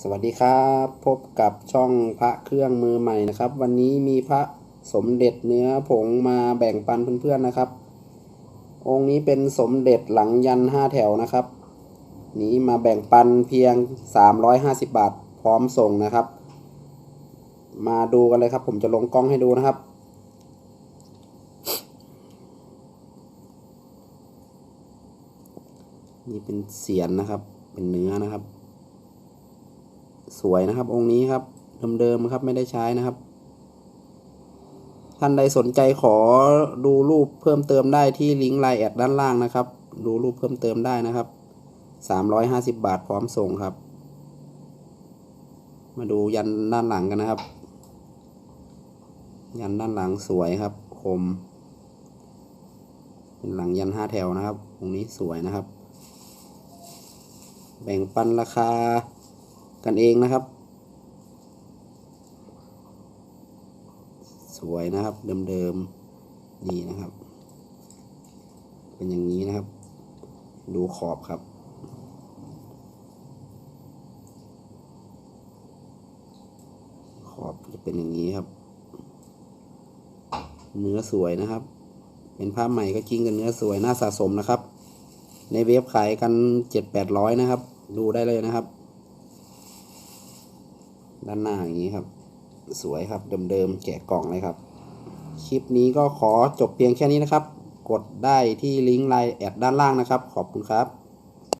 สวัสดีครับ พบกับช่องพระเครื่องมือใหม่นะครับ วันนี้มีพระสมเด็จเนื้อผงมาแบ่งปันเพื่อนๆนะครับ องค์นี้เป็นสมเด็จหลังยันห้าแถวนะครับ นี้มาแบ่งปันเพียง 350 บาทพร้อมส่งนะครับ มาดูกันเลยครับ ผมจะลงกล้องให้ดูนะครับนี่เป็นเสียนนะครับ เป็นเนื้อนะครับ สวยนะครับ องค์นี้ครับเดิมๆครับไม่ได้ใช้นะครับ ท่านใดสนใจขอดูรูปเพิ่มเติมได้ที่ลิงก์ไลน์แอดด้านล่างนะครับ ดูรูปเพิ่มเติมได้นะครับสามร้อยห้าสิบบาทพร้อมส่งครับ มาดูยันด้านหลังกันนะครับ ยันด้านหลังสวยครับคม เป็นหลังยันห้าแถวนะครับองนี้สวยนะครับ แบ่งปันราคา กันเองนะครับ สวยนะครับเดิมๆนี่นะครับ เป็นอย่างนี้นะครับ ดูขอบครับขอบจะเป็นอย่างนี้ครับ เนื้อสวยนะครับ เป็นผ้าใหม่ก็จริงกันเนื้อสวยน่าสะสมนะครับ ในเว็บขายกันเจ็ดแปดร้อยนะครับ ดูได้เลยนะครับ ด้านหน้าอย่างนี้ครับ สวยครับเดิมๆแกะกล่องเลยครับ คลิปนี้ก็ขอจบเพียงแค่นี้นะครับ กดได้ที่ลิงก์ไลน์แอดด้านล่างนะครับ ขอบคุณครับ